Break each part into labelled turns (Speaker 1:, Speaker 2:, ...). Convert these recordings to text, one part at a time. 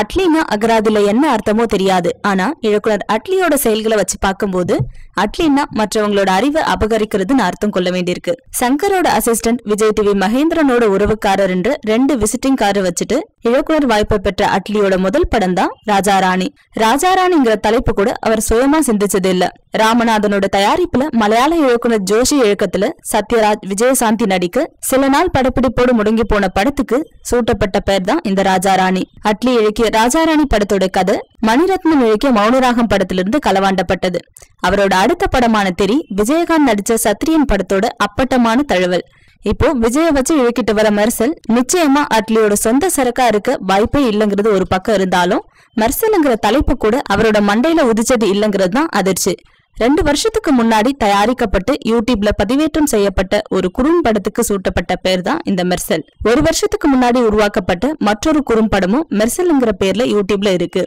Speaker 1: அட்லினா அகராதில என்ன அர்த்தமோ தெரியாது. ஆனா இழக்குனர் அட்லியோட செயல்களை வச்சு பார்க்கும்போது அட்லினா மற்றவங்களோட அறிவை அபகரிக்கிறதுன்னு அர்த்தம் கொள்ள வேண்டியிருக்கு. சங்கரோட அசிஸ்டன்ட் விஜய் டிவி மகேந்திரனோட உறவுக்காரர் என்று ரெண்டு விசிட்டிங் காரை வச்சுட்டு இழக்குனர் வாய்ப்பை பெற்ற அட்லியோட முதல் படம் தான் ராஜாராணி. ராஜாராணிங்கிற தலைப்பு கூட அவர் சுயமா சிந்திச்சது இல்ல. ராமநாதனோட தயாரிப்புல மலையாள இயக்குனர் ஜோஷி இயக்கத்துல சத்யராஜ் விஜயசாந்தி நடிக்க சில நாள் படப்பிடிப்போடு முடங்கி போன படத்துக்கு சூட்டப்பட்ட பெயர் தான் இந்த ராஜாராணி. அட்லி இழக்கிய ராஜாராணி படத்தோட கதை மணிரத்னம் இழக்கிய மௌனராகம் படத்திலிருந்து களவாண்டப்பட்டது. அவரோட அடுத்த படமான தெரி விஜயகாந்த் நடிச்ச சத்ரியன் படத்தோட அப்பட்டமான தழுவல். இப்போ விஜய வச்சு இழுக்கிட்டு வர மெர்சல் நிச்சயமா அட்லியோட சொந்த சரக்கா இருக்க வாய்ப்பே இல்லைங்கிறது ஒரு பக்கம் இருந்தாலும் மெர்சல்ங்கிற தலைப்பு கூட அவரோட மண்டையில உதிச்சது இல்லைங்கிறது தான் அதிர்ச்சி. ரெண்டு வருஷத்துக்கு முன்னாடி தயாரிக்கப்பட்டு யூடியூப்ல பதிவேற்றம் செய்யப்பட்ட ஒரு குறும்படத்துக்கு சூட்டப்பட்ட பேர் தான் இந்த மெர்சல். ஒரு வருஷத்துக்கு முன்னாடி உருவாக்கப்பட்ட மற்றொரு குறும்படமும் மெர்சல்ங்கிற பேர்ல யூடியூப்ல இருக்கு.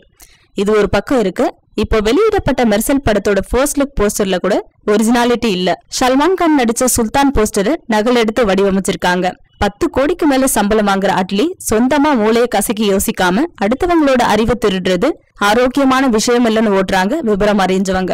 Speaker 1: இது ஒரு பக்கம் இருக்கு. இப்போ வெளியிடப்பட்ட மெர்சல் படத்தோட ஃபர்ஸ்ட் லுக் போஸ்டர்ல கூட ஒரிஜினாலிட்டி இல்ல. சல்மான் கான் நடிச்ச சுல்தான் போஸ்டர் நகல் எடுத்து வடிவமைச்சிருக்காங்க. பத்து கோடிக்கு மேல சம்பளம் வாங்குற அட்லி சொந்தமா மூளையை கசக்கி யோசிக்காம அடுத்தவங்களோட அறிவை திருடுறது ஆரோக்கியமான விஷயம் இல்லைன்னு ஓட்டுறாங்க விபரம் அறிஞ்சவங்க.